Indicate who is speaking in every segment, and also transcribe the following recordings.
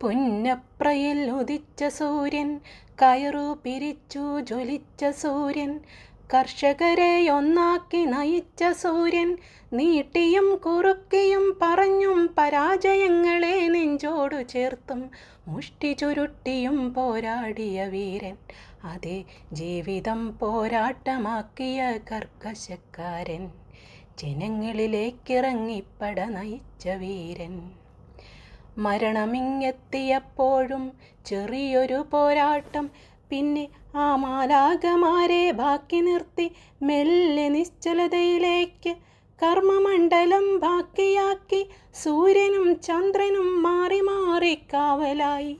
Speaker 1: പുന്നപ്രയിൽ ഉദിച്ച സൂര്യൻ കയറു പിരിച്ചു ജ്വലിച്ച സൂര്യൻ കർഷകരെ ഒന്നാക്കി നയിച്ച സൂര്യൻ നീട്ടിയും കുറുക്കിയും പറഞ്ഞും പരാജയങ്ങളെ നെഞ്ചോടു ചേർത്തും മുഷ്ടി ചുരുട്ടിയും പോരാടിയ വീരൻ. അതെ ജീവിതം പോരാട്ടമാക്കിയ കർക്കശക്കാരൻ ജനങ്ങളിലേക്കിറങ്ങിപ്പട നയിച്ച വീരൻ. മരണമിങ്ങെത്തിയപ്പോഴും ചെറിയൊരു പോരാട്ടം. പിന്നെ ആ മാലാകമാരെ ബാക്കി നിർത്തി മെല്ലെ നിശ്ചലതയിലേക്ക് കർമ്മമണ്ഡലം ബാക്കിയാക്കി സൂര്യനും ചന്ദ്രനും മാറി മാറി കാവലായി.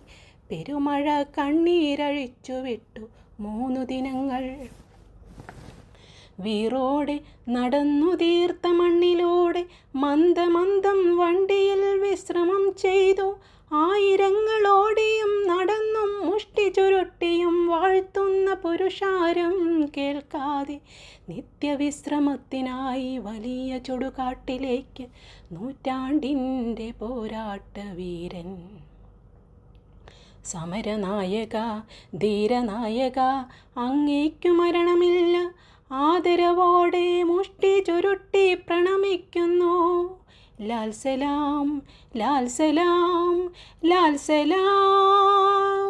Speaker 1: പെരുമഴ കണ്ണീരഴിച്ചു വിട്ടു മൂന്നു ദിനങ്ങൾ വീറോടെ നടന്നു തീർത്ത മണ്ണിലൂടെ മന്ദമന്ദം വണ്ടിയിൽ വിശ്രമം ചെയ്തു. ആയിരങ്ങളോടിയും നടന്നും മുഷ്ടി ചുരുട്ടിയും വാഴ്ത്തുന്ന പുരുഷാരം കേൾക്കാതെ നിത്യവിശ്രമത്തിനായി വലിയ ചുടുകാട്ടിലേക്ക് നൂറ്റാണ്ടിന്റെ പോരാട്ട വീരൻ. സമരനായക ധീരനായക അങ്ങേക്കു മരണമില്ല. ആദരവോടെ മുഷ്ടി ചുരുട്ടി പ്രണമിക്കുന്നു. ലാൽ സലാം ലാൽ സലാം ലാൽ സലാം.